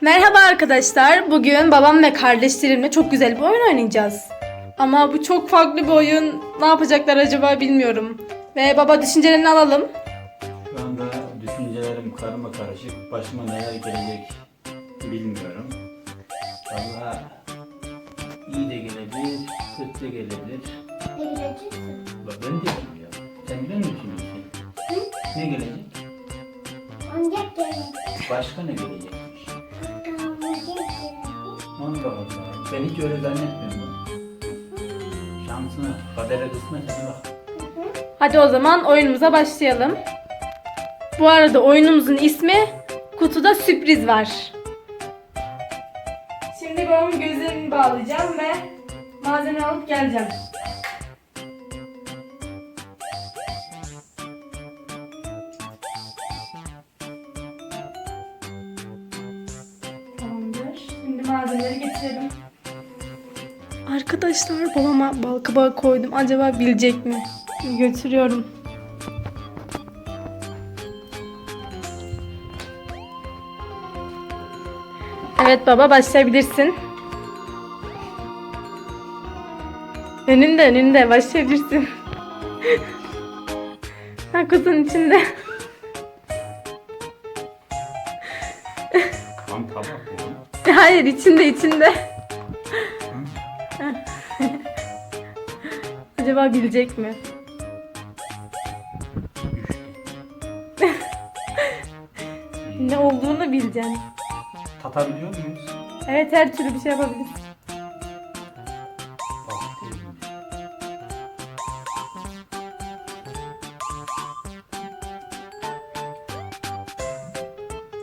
Merhaba arkadaşlar. Bugün babam ve kardeşlerimle çok güzel bir oyun oynayacağız. Ama bu çok farklı bir oyun. Ne yapacaklar acaba bilmiyorum. Ve baba düşüncelerini alalım. Şu anda düşüncelerim karma karışık. Başıma neler gelecek bilmiyorum. Valla iyi de gelebilir, kötü de gelebilir. Ne? Bak ben de bilmiyorum. Sen biliyor musun düşünüyorsun? Ne gelecek? Ancak gelecek. Başka ne gelecekmiş? Allah. Ben hiç öyle zannetmiyorum. Şansına, kadere kısmetine bak. Hadi o zaman oyunumuza başlayalım. Bu arada oyunumuzun ismi Kutuda Sürpriz var. Şimdi babamın gözlerini bağlayacağım ve malzeme alıp geleceğim. Arkadaşlar babama bal kabağı koydum. Acaba bilecek mi? Götürüyorum. Evet baba başlayabilirsin. Önünde önünde başlayabilirsin. ha kutunun içinde. Tam tabak. Hayır içinde içinde. Acaba bilecek mi? Ne olduğunu bileceksin. Tatabiliyor muyuz? Evet her türlü bir şey değilim.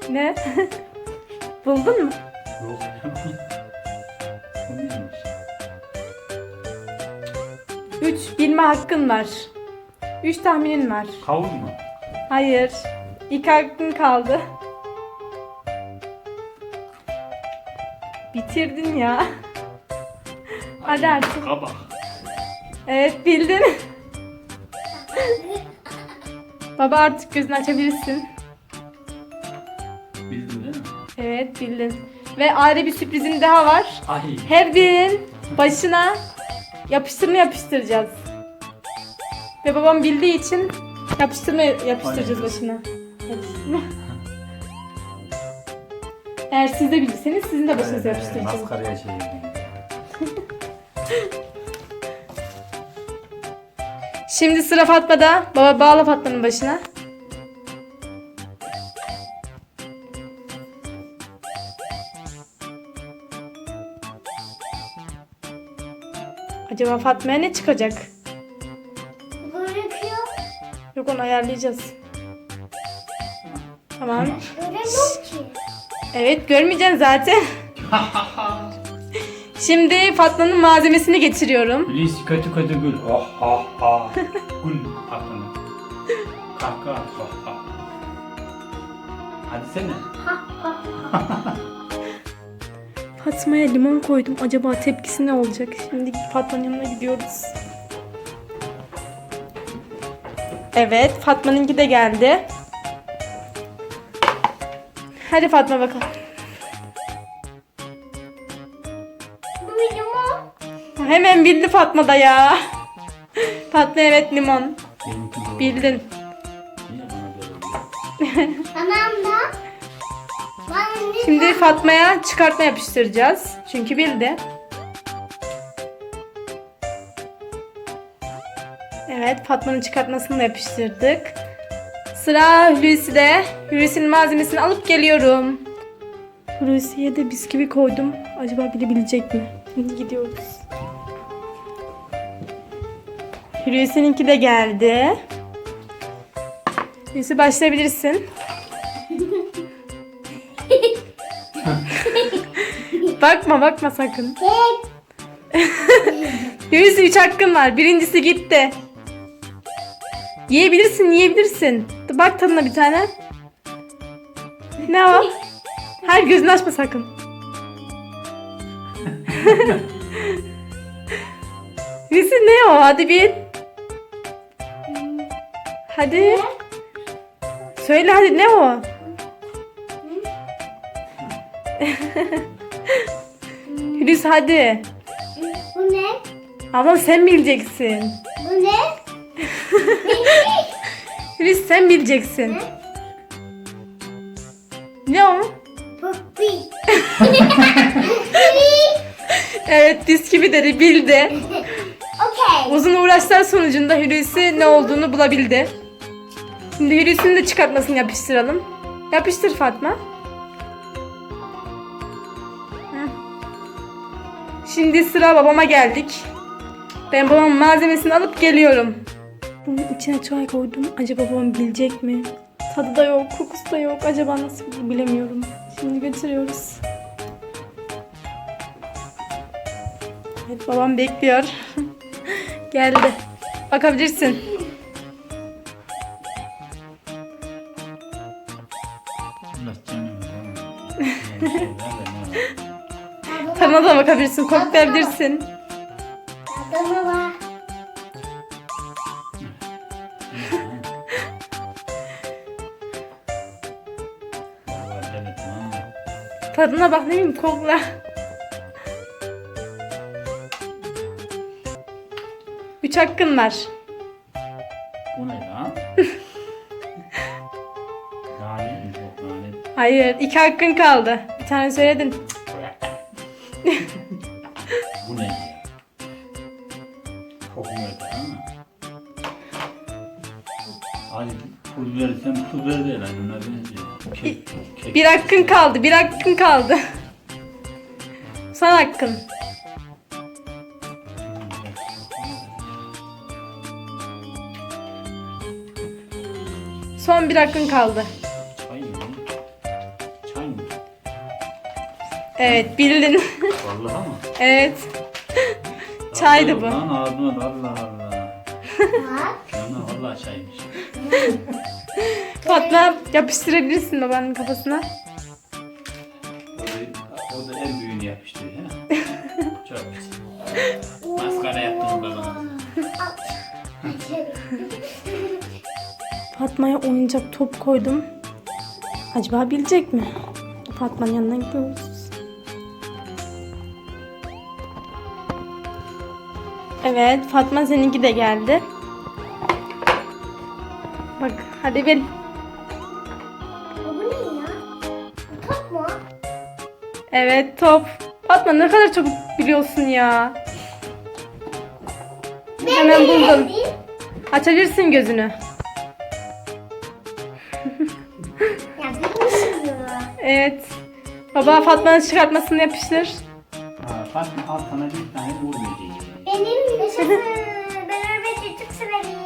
Ne? Buldun mu? 3 bilme hakkın var. 3 tahminin var. Kavun mu? Hayır. İlk hakkın kaldı. Bitirdin ya. Hadi artık. Kabak. Evet bildin. Baba artık gözünü açabilirsin. Bildin değil mi? Evet bildin. Ve ayrı bir sürprizim daha var. Ay. Her birinin başına yapıştırma yapıştıracağız. Ve babam bildiği için yapıştırma yapıştıracağız başına. Yapıştırma. Eğer siz de bilirseniz sizin de başınıza Evet, yapıştıracağız. Maskaraya çevirdim. Şimdi sıra Fatma'da. Baba bağla Fatma'nın başına. Acaba Fatma'ya ne çıkacak? Gözüküyor. Yok onu ayarlayacağız. Tamam. Ki. Evet görmeyeceksin zaten. Şimdi Fatma'nın malzemesini getiriyorum. Hulusi kötü kötü gül. Oh oh oh. Gül aklına. Kahkaha. Oh. Hadi sene. Fatma'ya limon koydum. Acaba tepkisi ne olacak? Şimdi Fatma'nın yanına gidiyoruz. Evet, Fatma'nınki de geldi. Hadi Fatma bakalım. Duydum mu? Hemen bildi Fatma da ya. Fatma evet limon. Bildin. Oluyor? Anam da. Şimdi Fatma'ya çıkartma yapıştıracağız. Çünkü bildi. Evet Fatma'nın çıkartmasını da yapıştırdık. Sıra Hulusi'de. Hulusi'nin malzemesini alıp geliyorum. Hulusi'ye de bisküvi koydum. Acaba bilebilecek mi? Şimdi gidiyoruz. Hulusi'ninki de geldi. Hulusi başlayabilirsin. Bakma bakma sakın. Hulusi 3 hakkın var. Birincisi gitti. Yiyebilirsin yiyebilirsin. Bak tadına bir tane. Ne o? Her gözünü açma sakın. Hulusi ne o? Hadi bir. Hadi. Söyle hadi ne o? Hulusi hadi. Bu ne? Ablam sen bileceksin. Bu ne? Hulusi sen bileceksin. Ne o? Puppy. Evet bisküvileri bildi. okay. Uzun uğraşlar sonucunda Hulusi ne olduğunu bulabildi. Şimdi Hulusi'nin de çıkartmasını yapıştıralım. Yapıştır Fatma. Şimdi sıra babama geldik. Ben babamın malzemesini alıp geliyorum. Bunun içine çay koydum. Acaba babam bilecek mi? Tadı da yok, kokusu da yok. Acaba nasıl bilemiyorum. Şimdi götürüyoruz. Evet babam bekliyor. Geldi. Bakabilirsin. Tadına da bakabilirsin, koklayabilirsin. Adamı var. Tadına bak ne bileyim kokla. Üç hakkın var. Bu ne lan? Lanet mi çok lanet? Hayır, iki hakkın kaldı. Bir tane söyledin. Kokmuyor da. Hadi pul versem pul ver de lan ona benziyor. Kek, kek. Bir hakkın kaldı, bir hakkın kaldı. Son hakkın. Son bir hakkın kaldı. Çay mı? Çay mı? Evet, bildin. Vallahi mı? evet. Çaydı bu. Lan da Allah Allah. Bak. Vallahi çaymış. Fatma yapıştırabilirsin babanın kafasına. O da, o da en büyüğünü yapıştı ya. Çok güzel. Maskara yaptın babana. Fatma'ya oyuncak top koydum. Acaba bilecek mi? Fatma'nın yanına gidiyoruz. Evet, Fatma seninki de geldi. Bak, hadi bil. Bu ne ya? Bu top mu? Evet, top. Fatma ne kadar çabuk biliyorsun ya. Hemen buldum. Açabilirsin gözünü. Ya bilmişim ya. Evet. Baba Fatma'nın çıkartmasını yapıştır. Ha, Fatma al sana bir tane uğur böceği. Benim yaşasın. Severim.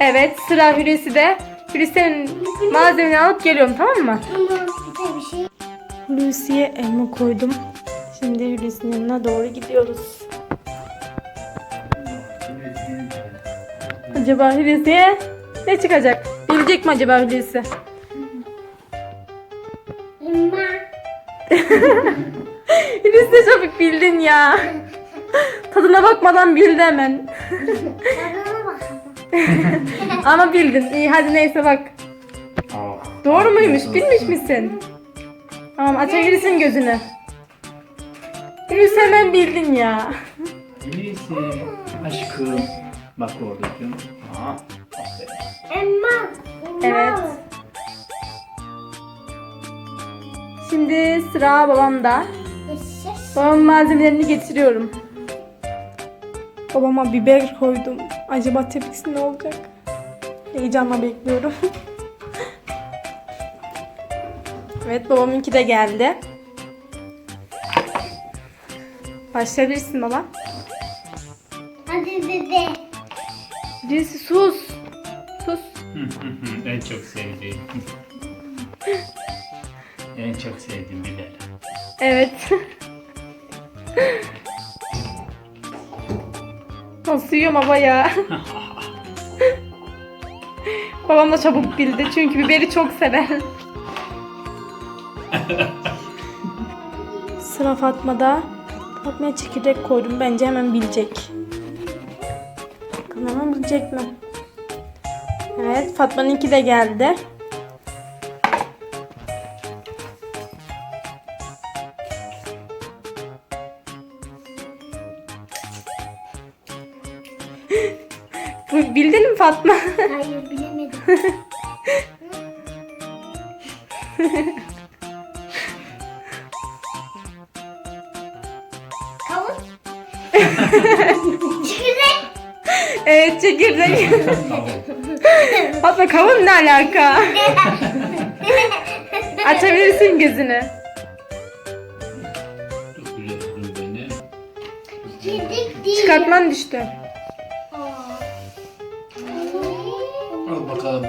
Evet, sıra Hulusi de. Hulusi'nin malzemeni alıp geliyorum tamam mı? Bir şey. Hulusi'ye elma koydum. Şimdi Hulusi'nin yanına doğru gidiyoruz. Acaba Hulusi'ye ne çıkacak? Bilecek mi acaba Hulusi? İmma. Hulusi çabuk bildin ya. Tadına bakmadan bildi hemen. Tadına bakalım. Ama bildin. İyi hadi neyse bak. Ah. Doğru muymuş? Bilmiş misin? Tamam açabilirsin gözünü. Hulusi hemen bildin ya. Neyse aşkım. Bak oradayım. Aferin. İmma. Evet. Şimdi sıra babamda. Babamın malzemelerini getiriyorum. Babama biber koydum. Acaba tepkisi ne olacak? Heyecanla bekliyorum. evet babamınki de geldi. Başlayabilirsin baba. Hadi dede. Birisi sus. Sus. en çok sevdiğim. en çok sevdiğim biber. Evet. Nasıl yiyorum baba ya? Babam da çabuk bildi çünkü biberi çok sever. Sıra Fatma'da. Fatma'ya çekirdek koydum. Bence hemen bilecek. Bakalım hemen bilecek mi? Evet Fatma'nınki de geldi. Fatma? Hayır bilemedim. Kavun. Çekirdek. evet çekirdek. Fatma kavun ne alaka? Açabilirsin gözünü. Çekirdek değil. Çıkartman düştü.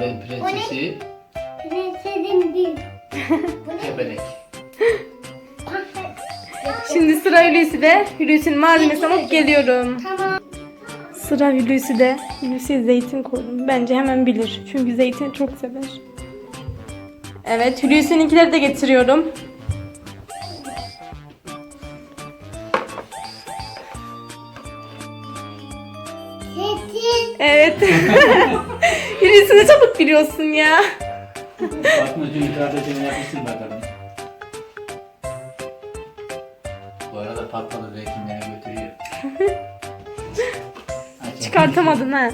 Ben prensesi. Prensesin değil. Kebelek. Şimdi sıra Hulusi'de. Hulusi'nin malzemesini alıp geliyorum. Tamam. Sıra Hulusi'de. Hulusi'ye zeytin koydum. Bence hemen bilir. Çünkü zeytini çok sever. Evet Hulusi'ninkileri de getiriyorum. Zeytin. Evet. Ne çabuk biliyorsun ya. Fatmacığım kardeşine yapıştır bakalım. Bu arada patladı zeytinleri götürüyor. Aç. Çıkartamadın ha.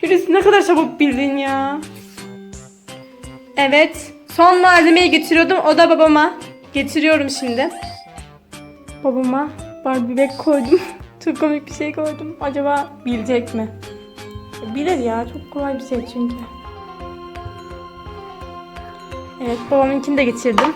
Hulusi ne kadar çabuk bildin ya. Evet. Son malzemeyi getiriyordum. O da babama. Getiriyorum şimdi. Babama Barbie bebek koydum. Çok komik bir şey koydum. Acaba bilecek mi? Bilir ya. Çok kolay bir şey çünkü. Evet babamınkini de getirdim.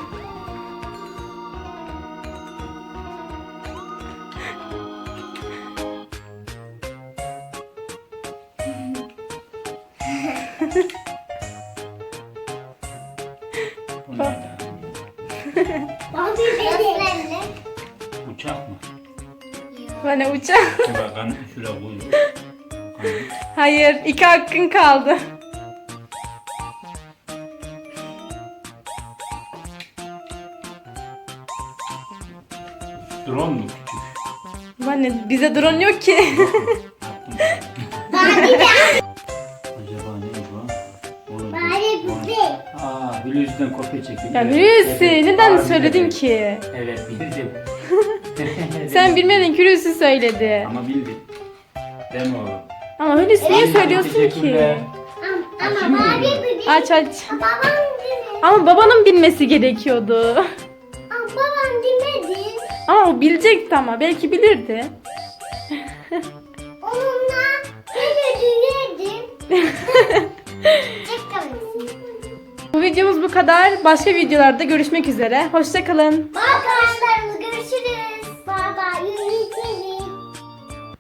Bu ne ya? Barbie bebek. Uçak? Bana uçak. Koy. Kan. Hayır, iki hakkın kaldı. Drone mu küçük? Anne bize drone yok ki. Acaba ne bu? Olur. Barbie bebek. Aa, Hulusi'den kopya çekiyor. ya Hulusi evet. neden söyledin ki? Evet bildim. Sen bilmedin ki Hulusi söyledi. Ama bildim. Değil mi oğlum? Ama Hulusi niye söylüyorsun ki? Teşekkürler. Ama, Açayım mı bunu? bebek. Aç aç. Babam demedi. Ama babanın bilmesi gerekiyordu. Ama babam demedi. Ama o bilecekti ama belki bilirdi. Onunla. Çek kamerasını. Bu videomuz bu kadar. Başka videolarda görüşmek üzere. Hoşçakalın. Baba.